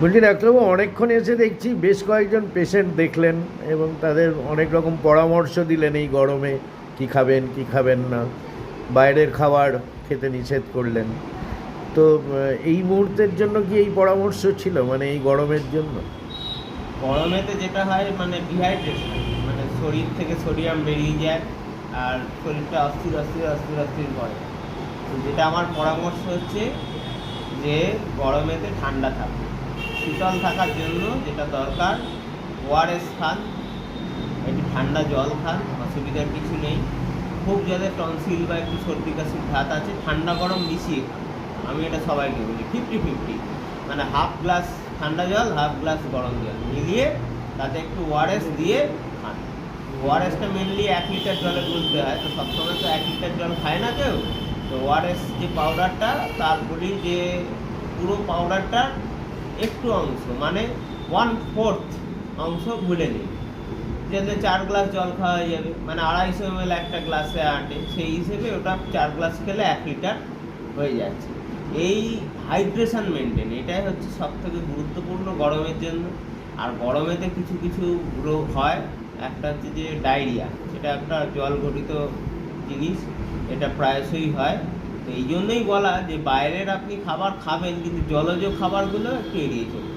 বলছি ডাক্তারবাবু, অনেকক্ষণ এসে দেখছি বেশ কয়েকজন পেশেন্ট দেখলেন এবং তাদের অনেক রকম পরামর্শ দিলেন এই গরমে, কি খাবেন কি খাবেন না। বাইরের খাবার খেতে নিষেধ করলেন। তো এই মুহূর্তের জন্য কি এই পরামর্শ ছিল মানে এই গরমের জন্য? গরমেতে যেটা হয় মানে ডিহাইড্রেশন মানে শরীর থেকে সোডিয়াম বেরিয়ে যায় আর শরীরটা অস্থির অস্থির অস্থির অস্থির করে। যেটা আমার পরামর্শ হচ্ছে যে গরমেতে ঠান্ডা থাকবে শীতল থাকার জন্য যেটা দরকার ওআরএস খান একটু ঠান্ডা জল খান, অসুবিধার কিছু নেই। খুব যাদের টনসিল বা একটু সর্দি কাশির ভাত আছে, ঠান্ডা গরম মিশিয়ে আমি এটা সবাইকে বলি ফিফটি ফিফটি মানে হাফ গ্লাস ঠান্ডা জল হাফ গ্লাস গরম জল মিলিয়ে তাতে একটু ওআরএস দিয়ে খান। ওআরএসটা মেনলি এক লিটার জলে গুলতে হয়, তো সবসময় তো এক লিটার জল খায় না কেউ। তো ওআরএস যে পাউডারটা তার বলি যে পুরো পাউডারটার একটু অংশ মানে ওয়ান ফোর্থ অংশ ভুলে নিই। যাতে চার গ্লাস জল খাওয়া যাবে মানে আড়াইশো এমএল একটা গ্লাসে আটে, সেই হিসেবে ওটা চার গ্লাস খেলে এক লিটার হয়ে যাচ্ছে। এই হাইড্রেশন মেনটেন এটাই হচ্ছে সব থেকে গুরুত্বপূর্ণ গরমের জন্য। আর গরমেতে কিছু কিছু রোগ হয়, একটা হচ্ছে যে ডায়রিয়া, সেটা একটা জল ঘটিত জিনিস, এটা প্রায়শই হয়। এই জন্যই বলা যে বাইরের আপনি খাবার খাবেন, কিন্তু জলজ খাবারগুলো একটু এড়িয়ে চলুন।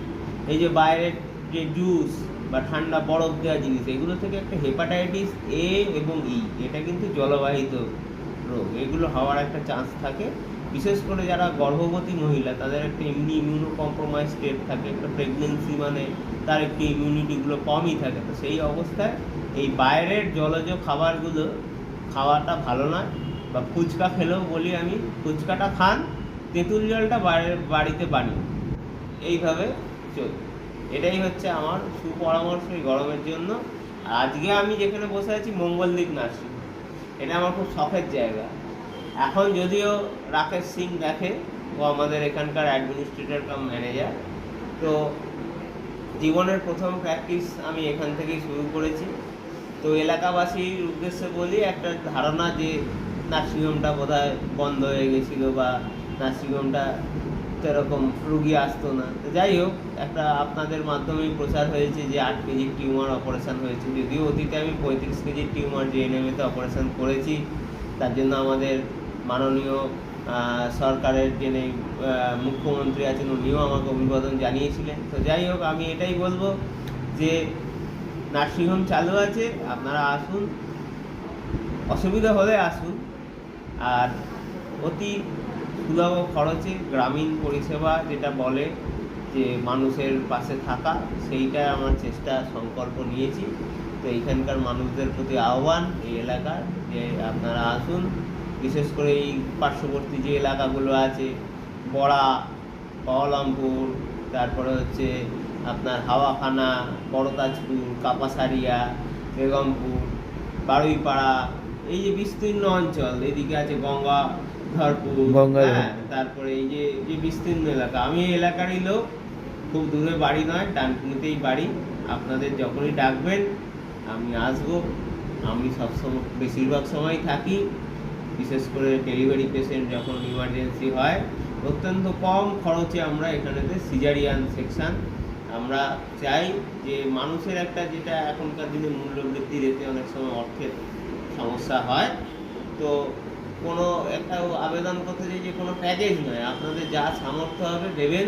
এই যে বাইরের যে জুস বা ঠান্ডা বরফ দেওয়া জিনিস, এগুলো থেকে একটা হেপাটাইটিস এ এবং ই এটা কিন্তু জলবাহিত রোগ। এগুলো হওয়ার একটা চান্স থাকে। বিশেষ করে যারা গর্ভবতী মহিলা, তাদের একটা এমনি ইমিউনো কম্প্রোমাইজ স্টেট থাকে, একটা প্রেগনেন্সি মানে তার একটু ইমিউনিটিগুলো কমই থাকে। তো সেই অবস্থায় এই বাইরের জলজ খাবারগুলো খাওয়াটা ভালো নয়। বা ফুচকা খেলেও বলি আমি, ফুচকাটা খান, তেঁতুল জলটা বাড়িতে বানিয়ে। এইভাবে চল। এটাই হচ্ছে আমার সুপরামর্শ এই গরমের জন্য। আজকে আমি যেখানে বসে আছি মঙ্গলদ্বীপ নার্সিং। এটা আমার খুব শখের জায়গা। এখন যদিও রাকেশ সিং দেখে, ও আমাদের এখানকার অ্যাডমিনিস্ট্রেটর কাম ম্যানেজার তো জীবনের প্রথম প্র্যাকটিস আমি এখান থেকেই শুরু করেছি। তো এলাকাবাসীর উদ্দেশ্যে বলি, একটা ধারণা যে নার্সিংহোমটা বোধহয় বন্ধ হয়ে গেছিল বা নার্সিংহোমটা সেরকম রুগী আসতো না। যাই হোক, একটা আপনাদের মাধ্যমেই প্রচার হয়েছে যে আট কেজি টিউমার অপারেশন হয়েছে। যদিও অতীতে আমি পঁয়ত্রিশ কেজির টিউমার জেএনএমএতে অপারেশন করেছি। তার জন্য আমাদের মাননীয় সরকারের যিনি মুখ্যমন্ত্রী আছেন, উনিও আমাকে অভিবাদন জানিয়েছিলেন। তো যাই হোক, আমি এটাই বলব যে নার্সিংহোম চালু আছে, আপনারা আসুন। অসুবিধা হলে আসুন। আর অতি সুলভ খরচে গ্রামীণ পরিষেবা যেটা বলে যে মানুষের পাশে থাকা, সেইটা আমার চেষ্টা, সংকল্প নিয়েছি। তো এইখানকার মানুষদের প্রতি আহ্বান এই এলাকার যে আপনারা আসুন। বিশেষ করে এই পার্শ্ববর্তী যে এলাকাগুলো আছে, বড়া কহলামপুর তারপরে হচ্ছে আপনার হাওয়াখানা, বড়তাজপুর, কাপাসারিয়া, বেগমপুর, বারুইপাড়া এই যে বিস্তীর্ণ অঞ্চল এদিকে আছে গঙ্গা ধরপুর হ্যাঁ তারপরে এই যে যে বিস্তীর্ণ এলাকা আমি এই এলাকারই লোক খুব দূরে বাড়ি নয় ডানকুনিতেই বাড়ি আপনাদের যখনই ডাকবেন আমি আসব আমি সবসময় বেশিরভাগ সময় থাকি বিশেষ করে ডেলিভারি পেশেন্ট যখন ইমার্জেন্সি হয় অত্যন্ত কম খরচে আমরা এখানেতে সিজারিয়ান সেকশন আমরা চাই যে মানুষের একটা যেটা এখনকার দিনে মূল্যবৃদ্ধি রেতে অনেক সময় অর্থের সমস্যা হয়। তো কোনো একটা আবেদন করতে চাই যে কোনো প্যাকেজ নয় আপনাদের যা সামর্থ্য হবে দেবেন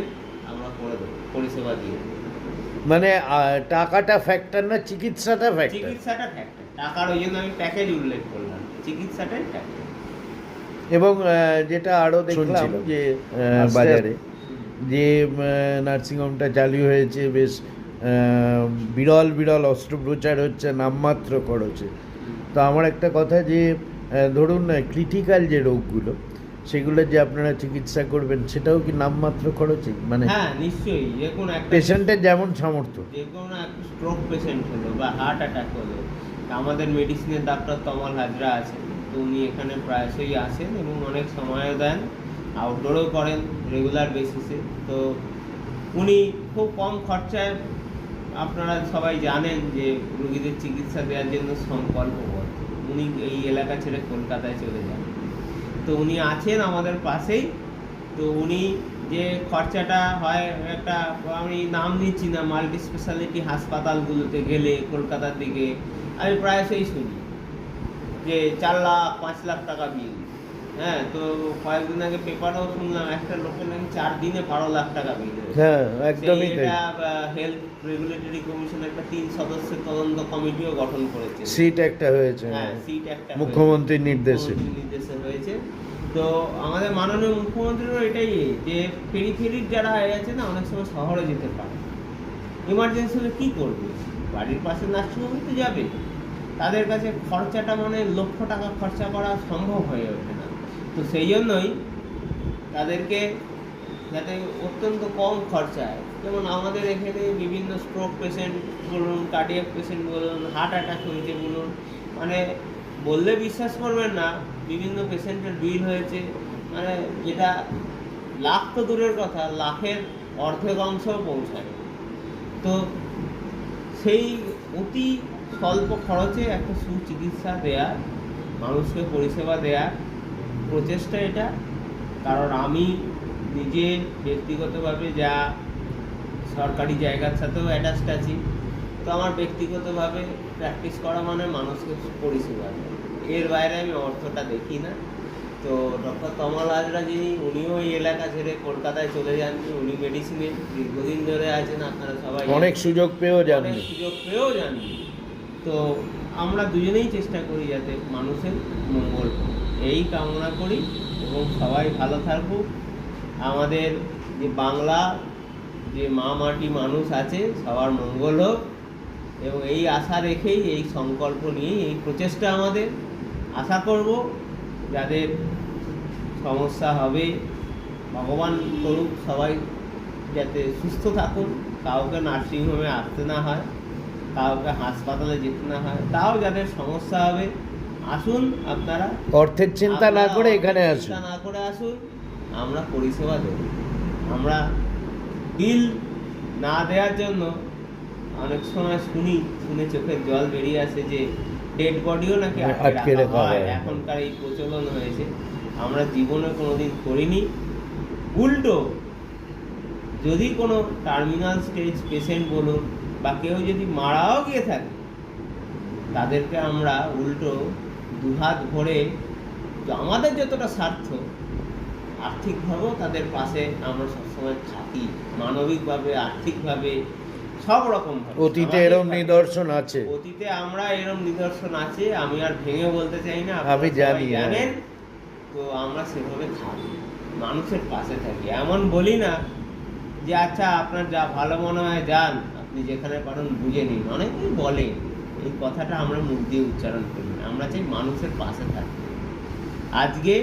আমরা করে দেবো পরিষেবা দিয়ে দেবো। মানে টাকাটা ফ্যাক্টর না চিকিৎসাটা ফ্যাক্টর চিকিৎসাটা ফ্যাক্টর টাকার ওই জন্য আমি প্যাকেজ উল্লেখ করলাম চিকিৎসাটাই ফ্যাক্টর এবং যেটা আরও দেখলাম যে বাজারে। যে নার্সিংহোমটা চালু হয়েছে বেশ বিরল বিরল অস্ত্রোপচার হচ্ছে নামমাত্র খরচে। তো আমার একটা কথা যে ধরুন ক্রিটিক্যাল যে রোগগুলো সেগুলো যে আপনারা চিকিৎসা করবেন সেটাও কি নামমাত্র খরচে? মানে হ্যাঁ নিশ্চয়ই। যে কোনো একটা পেশেন্টের যেমন সামর্থ্য। যে কোনো একটা স্ট্রোক পেশেন্ট হলো বা হার্ট অ্যাটাক হলো আমাদের মেডিসিনের ডাক্তার তমাল হাজরা আছেন। তো উনি এখানে প্রায়শই আসেন এবং অনেক সময়ও দেন। আউটডোরও করেন রেগুলার বেসিসে তো উনি খুব কম খরচায় আপনারা সবাই জানেন যে রোগীদের চিকিৎসা দেওয়ার জন্য সংকল্পবদ্ধ উনি এই এলাকা ছেড়ে কলকাতায় চলে যান। তো উনি আছেন আমাদের পাশেই। তো উনি যে খরচাটা হয় একটা, আমি নাম নিচ্ছি না, মাল্টি স্পেশালিটি হাসপাতালগুলোতে গেলে কলকাতার দিকে, আমি প্রায়শই শুনি যে চার লাখ, পাঁচ লাখ টাকা বিল। হ্যাঁ তো কয়েকদিন আগে পেপারেও শুনলাম একটা লোকের নাকি চার দিনে বারো লাখ টাকা বিল হ্যাঁ একদমই তাই। হেলথ রেগুলেটরি কমিশন একটা তিন সদস্যের তদন্ত কমিটিও গঠন করেছে। সিট একটা হয়েছে। হ্যাঁ সিট একটা মুখ্যমন্ত্রীর নির্দেশে। নির্দেশে হয়েছে। তো আমাদের মাননীয় মুখ্যমন্ত্রীরও এটাই যে ফেরি ফেরির যারা আছে না অনেক সময় শহরে যেতে পারে। ইমার্জেন্সি হলে কী করবে? বাড়ির পাশে নার্সিংহোমে তো যাবে। তাদের কাছে খরচাটা মানে লক্ষ টাকা খরচা করা সম্ভব হয়ে ওঠে না। তো সেই জন্যই তাদেরকে যাতে অত্যন্ত কম খরচায়, যেমন আমাদের এখানে বিভিন্ন স্ট্রোক পেশেন্ট বলুন কার্ডিয়াক পেশেন্ট বলুন হার্ট অ্যাটাক হয়েছে বলুন মানে বললে বিশ্বাস করবেন না, বিভিন্ন পেশেন্টের বিল হয়েছে মানে যেটা লাখ তো দূরের কথা, লাখের অর্ধেক অংশও পৌঁছায়। তো সেই অতি স্বল্প খরচে একটা সুচিকিৎসা দেয়া, মানুষকে পরিষেবা দেয়া প্রচেষ্টা এটা কারণ আমি নিজে ব্যক্তিগতভাবে যা সরকারি জায়গার সাথেও অ্যাটাচড আছি তো আমার ব্যক্তিগতভাবে প্র্যাকটিস করা মানে মানুষকে পরিষেবা। এর বাইরে আমি অর্থটা দেখি না। তো ডক্টর তমাল হাজরা যিনি উনিও এই এলাকা ছেড়ে কলকাতায় চলে যান উনি মেডিসিনে দীর্ঘদিন ধরে আছেন আপনারা সবাই অনেক সুযোগ পেয়েও জানবে সুযোগ পেয়েও জানি তো আমরা দুজনেই চেষ্টা করি যাতে মানুষের মঙ্গল এই কামনা করি এবং সবাই ভালো থাকুক। আমাদের যে বাংলা, যে মা মাটি মানুষ আছে, সবার মঙ্গল হোক। এবং এই আশা রেখেই, এই সংকল্প নিয়েই, এই প্রচেষ্টা আমাদের। আশা করব যাদের সমস্যা হবে, ভগবান করুক সবাই যাতে সুস্থ থাকুন কাউকে নার্সিংহোমে আসতে না হয়। কাউকে হাসপাতালে যেতে না হয় তাও যাদের সমস্যা হবে আসুন আপনারা। অর্থের চিন্তা না করে এখানে চিন্তা না করে আসুন আমরা পরিষেবা দেব। আমরা বিল না দেওয়ার জন্য অনেক সময় শুনি শুনে চোখের জল বেরিয়ে আসে যে ডেড বডিও নাকি আটকে রাখা হয়। এখনকার এই প্রচলন হয়েছে। আমরা জীবনে কোনোদিন করিনি। উল্টো যদি কোনো টার্মিনাল স্টেজ পেশেন্ট বলুন বা কেউ যদি মারাও গিয়ে থাকে তাদেরকে আমরা উল্টো দুহাত ভরে আমাদের যতটা স্বার্থ আর্থিকভাবেও তাদের পাশে আমরা সবসময় থাকি মানবিকভাবে আর্থিকভাবে সব রকম অতীতে এরম নিদর্শন আছে। অতীতে আমরা এরম নিদর্শন আছে আমি আর ভেঙে বলতে চাই না আমি আপনারা জানি, হ্যাঁ। জানেন তো আমরা সেভাবে থাকি মানুষের পাশে থাকি। এমন বলি না যে আচ্ছা আপনার যা ভালো মনে হয় যান। আপনি যেখানে পারেন বুঝে নিন অনেকেই বলে, এই কথাটা আমরা মুখ দিয়ে উচ্চারণ করি আমরা চাই মানুষের পাশে থাকি। আজকে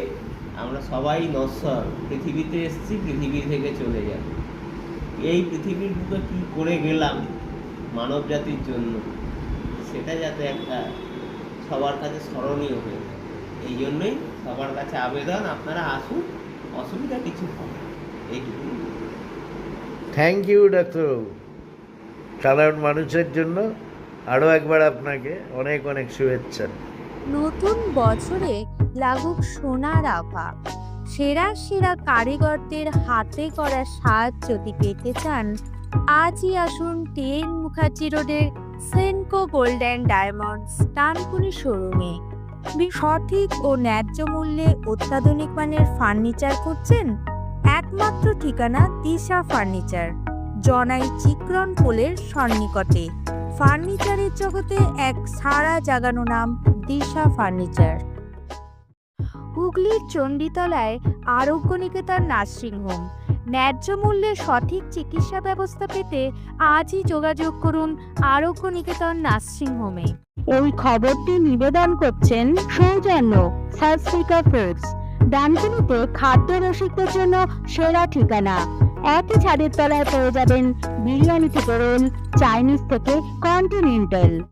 আমরা সবাই নশ্বর, পৃথিবীতে এসেছি, পৃথিবী থেকে চলে যাব। এই পৃথিবীর বুকে কী করে গেলাম মানব জাতির জন্য? সেটা যাতে একটা সবার কাছে স্মরণীয় হয়ে। এই জন্যই সবার কাছে আবেদন, আপনারা আসুন, অসুবিধা কিছু হবে। এইটুকু থ্যাংক ইউ ডাক্তারবাবু সাধারণ মানুষের জন্য আরও একবার আপনাকে অনেক অনেক শুভেচ্ছা। নতুন বছরে লাগুক সোনার আভা। সেরা সেরা কারিগরদের হাতে করা সাজ যদি পেতে চান, আজই আসুন টেন মুখার্জি রোডের Senco gold and diamonds Dankuni শোরুমে। সঠিক ও ন্যায্য মূল্যে অত্যাধুনিক মানের ফার্নিচার খুঁজছেন? একমাত্র ঠিকানা দিশা ফার্নিচার। জনাই চিক্রন পোলের সন্নিকটে। ফার্নিচারের জগতে এক সারা জাগানো নাম দিশা ফার্নিচার। হুগলির চণ্ডীতলায় আরোগ্য নিকেতন নার্সিংহোম ন্যায্য মূল্যে সঠিক চিকিৎসা ব্যবস্থা পেতে আজই যোগাযোগ করুন আরোগ্য নিকেতন নার্সিংহোমে এই খবরটি নিবেদন করছেন সৌজন্য সাসফিকা ফুডস ডানকুনিতে খাদ্য রসিকদের জন্য সেরা ঠিকানা। একই ছাদের তলায় পেয়ে যাবেন বিরিয়ানি থেকে রোল চাইনিজ থেকে কন্টিনেন্টাল।